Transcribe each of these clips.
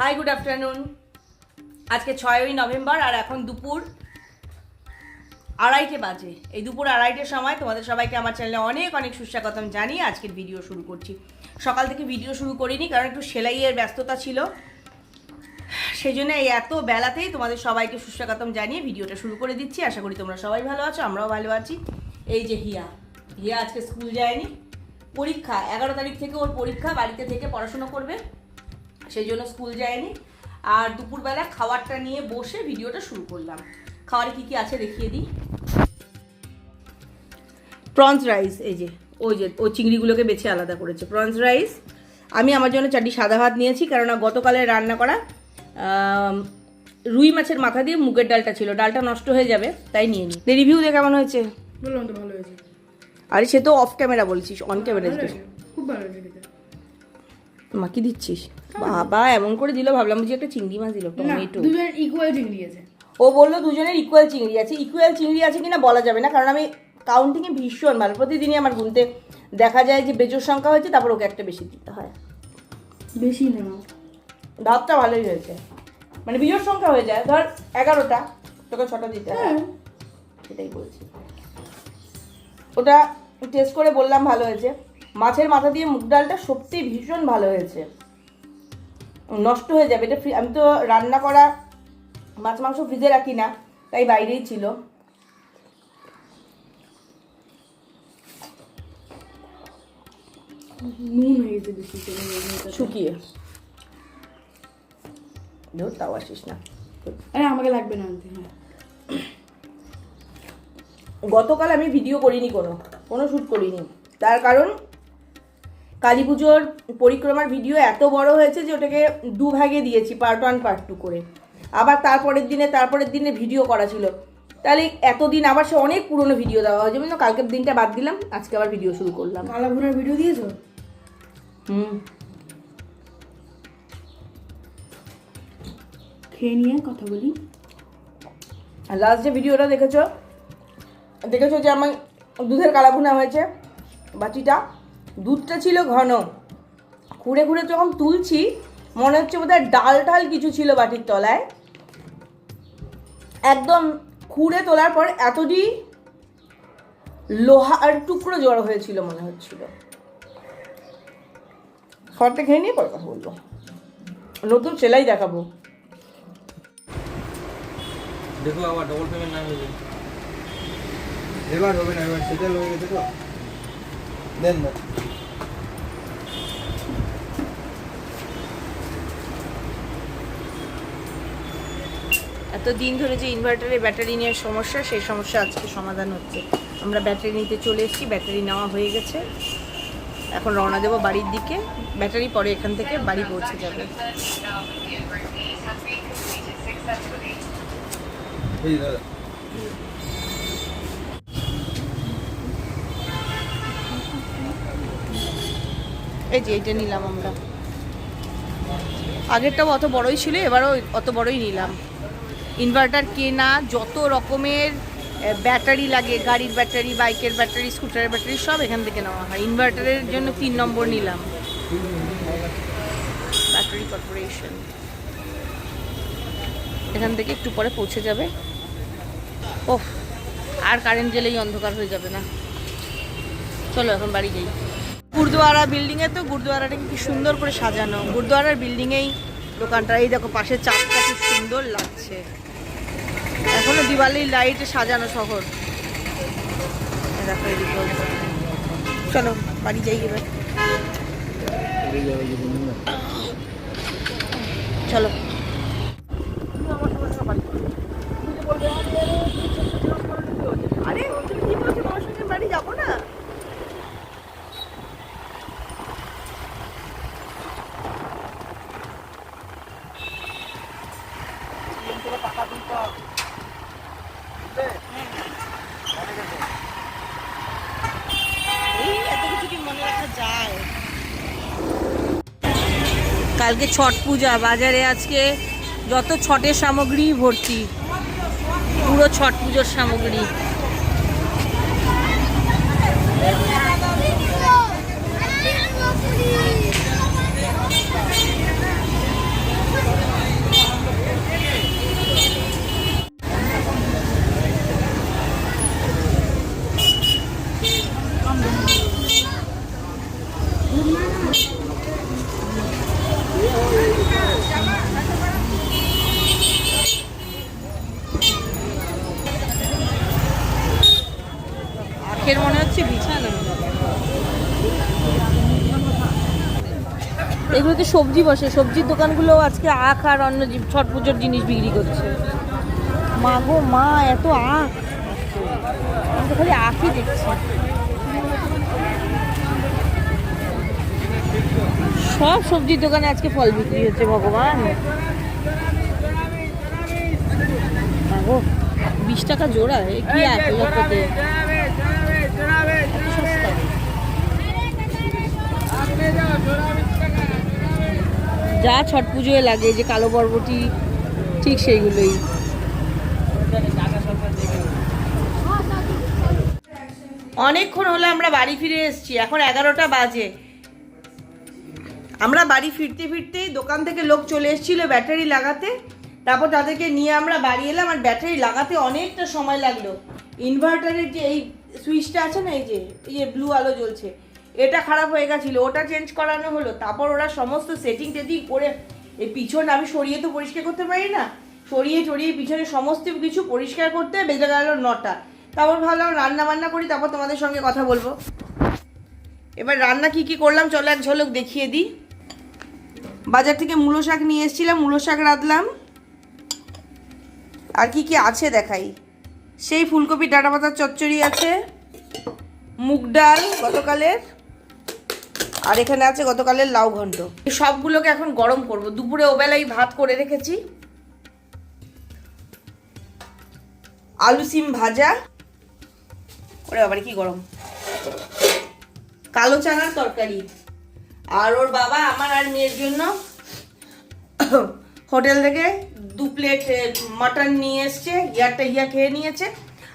Hi good afternoon আজকে ছয়ই November আর এখন দুপুর আড়াইটে বাজে। এই দুপুর আড়াইটের সময় তোমাদের সবাইকে আমার চ্যানেলে অনেক অনেক সুস্বাগতম জানিয়ে আজকের ভিডিও শুরু করছি। সকাল থেকে ভিডিও শুরু করিনি, কারণ একটু সেলাইয়ের ব্যস্ততা ছিল। সেই জন্য এই এত বেলাতেই তোমাদের সবাইকে সুস্বাগতম জানিয়ে ভিডিওটা শুরু করে দিচ্ছি। আশা করি তোমরা সবাই ভালো আছো, আমরাও ভালো আছি। এই যে হিয়া। হিয়া আজকে স্কুল যায়নি। পরীক্ষা, এগারো তারিখ থেকে ওর পরীক্ষা, বাড়িতে থেকে পড়াশোনা করবে। সেই জন্য স্কুল যায়নি আর দুপুরবেলা খাবারটা নিয়ে বসে ভিডিওটা শুরু করলাম। খাবারে কি কি আছে দেখিয়ে দিই। প্রন্স রাইস এই যে ওই যে ও চিংড়িগুলোকে বেছে আলাদা করেছে। প্রন্স রাইস আমি আমার জন্য চারটি সাদা ভাত নিয়েছি কেননা গতকালের রান্না করা রুই মাছের মাথা দিয়ে মুগের ডালটা ছিল। ডালটা নষ্ট হয়ে যাবে তাই নিয়ে নিই রিভিউ দিয়ে কেমন হয়েছে? বললাম তো ভালো হয়েছে। আরে সে তো অফ ক্যামেরা বলছিস অন ক্যামেরা খুব ভালো হয়েছে। খেতে মা কি দিচ্ছিস? বাবা এমন করে দিল ভাবলাম বুঝি একটা চিংড়ি মাছ দিল টমেটো। দুজন ইকুয়াল চিংড়ি আছে। ও বলল দুজনের ইকুয়াল চিংড়ি আছে। ইকুয়াল চিংড়ি আছে কিনা বলা যাবে না কারণ আমি কাউন্টিংয়ে ভীষণ ভালো প্রতিদিনই আমার গুনতে দেখা যায় যে বেজোর সংখ্যা হয়েছে তারপর ওকে একটা বেশি দিতে হয়। বেশি না ভাতটা ভালোই হয়েছে। মানে বিজোর সংখ্যা হয়ে যায় ধর এগারোটা তোকে ছটা দিতে হয়। হ্যাঁ। সেটাই বলছি। ওটা টেস্ট করে বললাম ভালো হয়েছে। মাছের মাথা দিয়ে মুগ ডালটা সত্যি ভীষণ ভালো হয়েছে। নষ্ট হয়ে যাবে। এটা আমি তো রান্না করা মাছ মাংস ফ্রিজে রাখি না তাই বাইরেই ছিল। নুন হয়ে গেছে বেশি শুকিয়ে। ধর তাও আসিস না। আরে আমাকে লাগবে না আনতে হ্যাঁ। গতকাল আমি ভিডিও করিনি কোনো কোনো শ্যুট করিনি। তার কারণ কালী পুজোর পরিক্রমার ভিডিও এত বড় হয়েছে যে ওটাকে দু ভাগে দিয়েছি পার্ট ওয়ান পার্ট টু করে। আবার তারপরের দিনে তারপরের দিনে ভিডিও করা ছিল। তাহলে এতদিন আবার সে অনেক পুরনো ভিডিও দেওয়া হয় যেমন কালকের দিনটা বাদ দিলাম আজকে আবার ভিডিও শুরু করলাম। কালা ভুনার ভিডিও দিয়েছ? হুম। খেয়ে নিয়ে কথা বলি। আর লাস্ট যে ভিডিওটা দেখেছ? দেখেছ যে আমার দুধের কালাভুনা হয়েছে বাটিটা? দুধটা ছিল ঘন। ঘুরে ঘুরে যখন তুলছি, মনে হচ্ছে বোধহয় ডাল ডাল কিছু ছিল বাটির তলায়। একদম খুঁড়ে তোলার পর এতটি লোহার টুকরো জড়ো হয়েছিল মনে হচ্ছিল। শর্টে খেয়ে নিয়ে পরে কথা বলব। নতুন সেলাই দেখাবো। দেখো আবার ডবল পেমেন্ট না হয়ে এবার হবে না, এবার সেটেল হয়ে গেছে তো দেন না। এত দিন ধরে যে ইনভার্টারে ব্যাটারি নিয়ে সমস্যা, সেই সমস্যা আজকে সমাধান হচ্ছে। আমরা ব্যাটারি নিতে চলে এসেছি ব্যাটারি নেওয়া হয়ে গেছে। এখন রওনা দেবো বাড়ির দিকে ব্যাটারি পরে এখান থেকে বাড়ি পৌঁছে যাবে। এই যে, এইটা নিলাম আমরা। আগেরটাও অত বড়ই ছিল, এবারও অত বড়ই নিলাম। ইনভার্টার কেনা, যত রকমের ব্যাটারি লাগে, গাড়ির ব্যাটারি, বাইকের ব্যাটারি, স্কুটারের ব্যাটারি, সব এখান থেকে নেওয়া হয়। ইনভার্টারের জন্য তিন নম্বর নিলাম। Battery corporation. এখান থেকে একটু পরে পৌঁছে যাবে। ওহ আর কারেন্ট গেলেই অন্ধকার হয়ে যাবে না। চলো, এখন বাড়ি যাই। গুরুদুয়ারা বিল্ডিংয়ে তো গুরুদুয়ারাটাকে কি সুন্দর করে সাজানো। গুরুদুয়ারার বিল্ডিংয়েই দোকানটা। এই দেখো পাশে চাঁদটা খুব সুন্দর লাগছে। এখনও দিওয়ালির লাইটে সাজানো শহর। চলো, বাড়ি যাই এবার। চলো। তোমার সঙ্গে বাড়ি যাব না এত কিছু কি মনে রাখা যায় কালকে ছট পূজা বাজারে আজকে যত ছটের সামগ্রী ভর্তি পুরো ছট পুজোর সামগ্রী। কাঠের মনে হচ্ছে বিছানা। এগুলোতে সবজি বসে, সবজির দোকানগুলো আজকে আখ আর অন্য ছট পুজোর জিনিস বিক্রি করছে। মা গো, মা, এত আখ। আমি খালি আখই দেখছি। সব সবজির দোকানে আজকে ফল বিক্রি হচ্ছে, ভগবান। বিশ টাকা জোড়া কি এক লক্ষতে এত সস্তা যা ছট পুজোয় লাগে, যে কালো বরবটি, ঠিক সেইগুলোই। অনেকক্ষণ হলো আমরা বাড়ি ফিরে এসেছি, এখন এগারোটা বাজে। আমরা বাড়ি ফিরতে ফিরতেই দোকান থেকে লোক চলে এসেছিল ব্যাটারি লাগাতে। তারপর তাদেরকে নিয়ে আমরা বাড়ি এলাম, আর ব্যাটারি লাগাতে অনেকটা সময় লাগল। ইনভার্টারের যে এই সুইচটা আছে না, এই যে এই যে ব্লু আলো জ্বলছে। এটা খারাপ হয়ে গেছিল, ওটা চেঞ্জ করানো হলো, তারপর ওরা সমস্ত সেটিং টেটিং করে এই পিছন আমি সরিয়ে তো পরিষ্কার করতে পারি না, সরিয়ে টরিয়ে পিছনে সমস্ত কিছু পরিষ্কার করতে বেজে গেল নটা। তারপর ভাবলাম রান্না বান্না করি, তারপর তোমাদের সঙ্গে কথা বলব। এবার রান্না কি কি করলাম, চলো এক ঝলক দেখিয়ে দিই। বাজার থেকে মূলো শাক নিয়ে এসেছিলাম, মূলো শাক রাঁধলাম। আর কি কি আছে দেখাই? সেই ফুলকপি, ডাটা পাতার চচ্চড়ি আছে, মুগ ডাল গতকালের। আর এখানে আছে গতকালের লাউ ঘন্ট। সবগুলোকে এখন গরম করব। দুপুরে ওবেলাই ভাত করে রেখেছি। আলু সিম ভাজা। ওরে বাবারে কি গরম। কালো চানার তরকারি। আর ওর বাবা আমার আর মেয়ের জন্য হোটেল থেকে দু প্লেট মাটন নিয়ে এসছে। ইয়ারটা ইয়া খেয়ে নিয়েছে।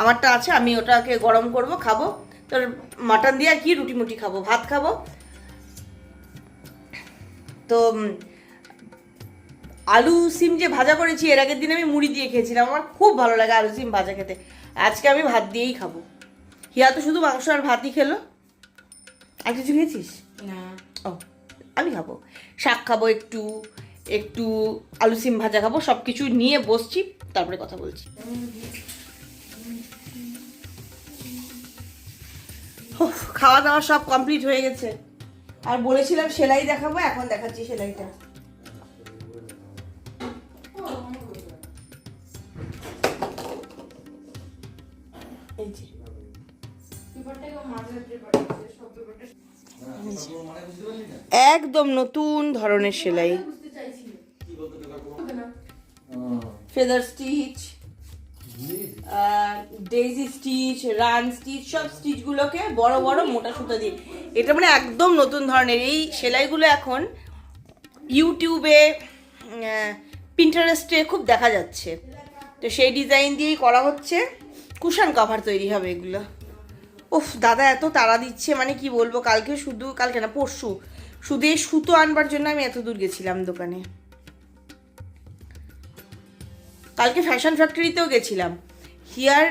আমারটা আছে আমি ওটাকে গরম করব খাব। তোর মাটন দিয়ে আর কি রুটি মুটি খাব? ভাত খাব? তো আলু সিম যে ভাজা করেছি এর আগের দিন আমি মুড়ি দিয়ে খেয়েছিলাম। আমার খুব ভালো লাগে আলু সিম ভাজা খেতে। আজকে আমি ভাত দিয়েই খাব। হিয়া তো শুধু মাংস আর ভাতই খেলো। আর কিছু খেয়েছিস? না। ও আমি খাব। শাক খাব একটু একটু আলু সিম ভাজা খাব সব কিছু নিয়ে বসছি তারপরে কথা বলছি। খাওয়া দাওয়া সব কমপ্লিট হয়ে গেছে। আর বলেছিলাম সেলাই দেখাবো, এখন দেখাচ্ছি সেলাইটা। একদম নতুন ধরনের সেলাই। Feather stitch daisy stitch run stitch সব স্টিচগুলোকে বড় বড় মোটা সুতো দিয়ে। এটা মানে একদম নতুন ধরনের। এই সেলাইগুলো এখন ইউটিউবে পিন্টারেস্টে খুব দেখা যাচ্ছে। তো সেই ডিজাইন দিয়েই করা হচ্ছে। কুশন কভার তৈরি হবে এগুলো। উফ, দাদা এত তাড়া দিচ্ছে মানে কি বলব, কালকে শুধু, কালকে না, পরশু। শুধু এই সুতো আনবার জন্য আমি এত দূর গেছিলাম দোকানে। কালকে ফ্যাশন ফ্যাক্টরিতেও গেছিলাম। হিয়ার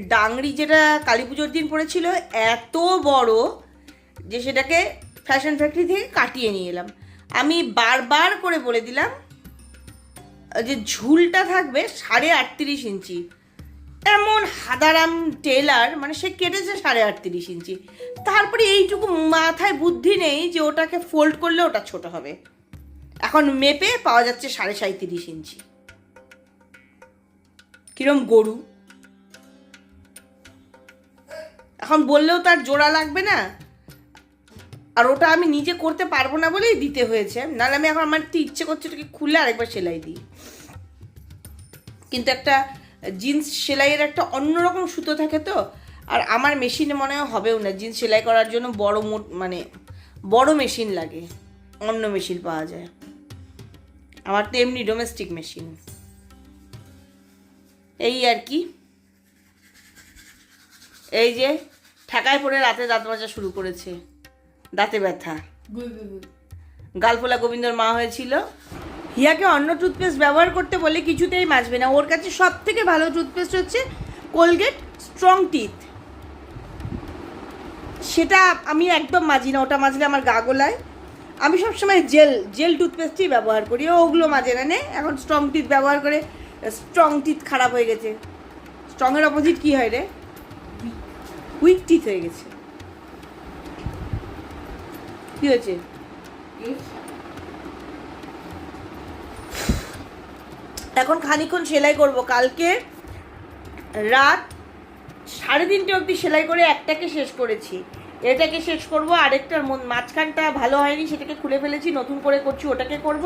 ডাংরি যেটা কালী পুজোর দিন পড়েছিল, এত বড় যে সেটাকে ফ্যাশন ফ্যাক্টরি থেকে কাটিয়ে নিয়ে এলাম। আমি বারবার করে বলে দিলাম, যে ঝুলটা থাকবে সাড়ে আটত্রিশ ইঞ্চি। এমন হাদারাম টেলার মানে সে কেটেছে সাড়ে আটত্রিশ ইঞ্চি। তারপরে এইটুকু মাথায় বুদ্ধি নেই যে ওটাকে ফোল্ড করলে ওটা ছোট হবে। এখন মেপে পাওয়া যাচ্ছে সাড়ে সাঁত্রিশ ইঞ্চি। কিরম গরু। এখন বললেও তার জোড়া লাগবে না। আর ওটা আমি নিজে করতে পারব না বলেই দিতে হয়েছে। নাহলে আমি এখন আমার একটু ইচ্ছে করছে ওটাকে খুলে আরেকবার সেলাই দিই। কিন্তু একটা জিন্স সেলাইয়ের একটা অন্যরকম সুতো থাকে তো, আর আমার মেশিনে মনে হয় হবেও না। জিন্স সেলাই করার জন্য বড় মোট মানে বড় মেশিন লাগে, অন্য মেশিন পাওয়া যায়। আমার তো এমনি ডোমেস্টিক মেশিন এই আর কি। এই যে, ঠেকায় পড়ে রাতে দাঁত মাজা শুরু করেছে। দাঁতে ব্যথা। গালফোলা গোবিন্দর মা হয়েছিল। হিয়াকে অন্য টুথপেস্ট ব্যবহার করতে বলে কিছুতেই মাজবে না। ওর কাছে সব থেকে ভালো টুথপেস্ট হচ্ছে কোলগেট স্ট্রং টিথ সেটা আমি একদম মাজি না ওটা মাজলে আমার গা গোলায়। আমি সবসময় জেল জেল টুথপেস্টই ব্যবহার করি। ওগুলো মাজে না নে। এখন স্ট্রং টিথ ব্যবহার করে স্ট্রং টিথ খারাপ হয়ে গেছে। স্ট্রংয়ের অপোজিট কি হয় রে? উইক টিথ হয়ে গেছে। কি হয়েছে? এখন খানিক্ষণ সেলাই করব। কালকে রাত সাড়ে তিনটে অবধি সেলাই করে একটাকে শেষ করেছি। এটাকে শেষ করব আরেকটার মাঝখানটা ভালো হয়নি সেটাকে খুলে ফেলেছি নতুন করে করছি ওটাকে করব।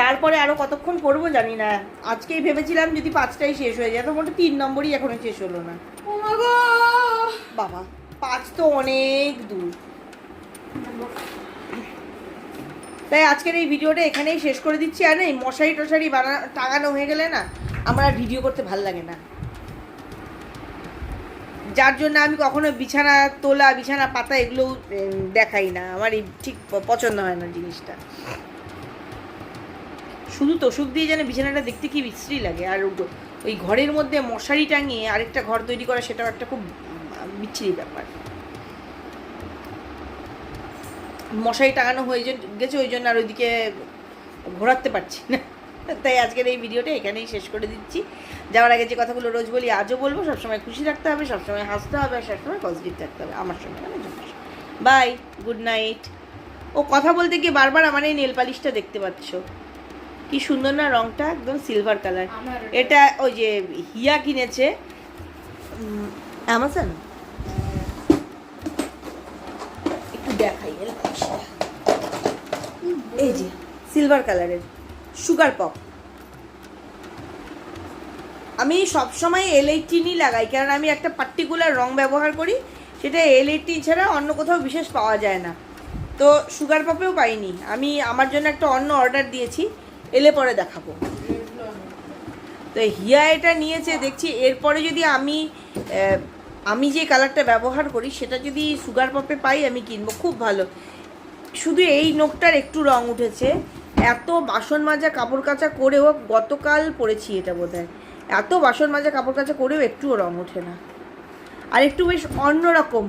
তারপরে আরও কতক্ষণ করব জানি না। আজকেই ভেবেছিলাম যদি পাঁচটাই শেষ হয়ে যায় তো তিন নম্বরই এখনও শেষ হলো না। বাবা পাঁচ তো অনেক দূর। তাই আজকের এই ভিডিওটা এখানেই শেষ করে দিচ্ছি। আর এই মশারি টশারি বানা টাঙানো হয়ে গেলে না, আমার আর ভিডিও করতে ভালো লাগে না। যার জন্য আমি কখনো বিছানা তোলা, বিছানা পাতা এগুলো দেখাই না। আমার ঠিক পছন্দ হয় না জিনিসটা। শুধু তোষক দিয়ে যেন বিছানাটা দেখতে কি বিশ্রী লাগে। আর ওই ঘরের মধ্যে মশারি টাঙিয়ে আরেকটা ঘর তৈরি করা, সেটাও একটা খুব বিচ্ছিরি ব্যাপার। মশারি টাঙানো হয়ে গেছে ওই জন্য আর ওইদিকে ঘোরাতে পারছি না। তাই আজকের এই ভিডিওটা এখানেই শেষ করে দিচ্ছি। যাওয়ার আগে যে কথাগুলো রোজ বলি আজও বলব সবসময় খুশি থাকতে হবে সবসময় হাসতে হবে আর সবসময় পজিটিভ থাকতে হবে। আমার সঙ্গে মানে বাই গুড নাইট ও কথা বলতে গিয়ে বারবার আমার এই নেল পালিশটা দেখতে পাচ্ছ। কি সুন্দর না রংটা একদম সিলভার কালার এটা ওই যে হিয়া কিনেছে অ্যামাজন একটু দেখাই এর পাশে। এই যে সিলভার কালারের সুগার পপ আমি সবসময় এল লাগাই কারণ আমি একটা পার্টিকুলার রং ব্যবহার করি, সেটা এল ছাড়া অন্য কোথাও বিশেষ পাওয়া যায় না। তো সুগার পপেও পাইনি। আমি আমার জন্য একটা অন্য অর্ডার দিয়েছি, এলে পরে দেখাবো। তো হিয়া এটা নিয়েছে, দেখছি এরপরে যদি আমি আমি যে কালারটা ব্যবহার করি, সেটা যদি সুগার পপে পাই, আমি কিনবো। খুব ভালো। শুধু এই নোকটার একটু রং উঠেছে। এত বাসন মাজা কাপড় কাচা করেও গতকাল পরেছি এটা বোধ এত বাসন মাজা কাপড় কাচা করেও একটুও রং ওঠে না। আর একটু বেশ অন্যরকম।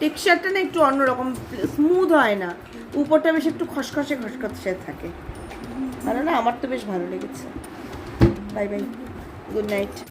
টেক্সচারটা না একটু অন্যরকম স্মুথ হয় না। উপরটা বেশ একটু খসখসে খসখসে থাকে। ভালো না আমার তো বেশ ভালো লেগেছে। Bye bye good night.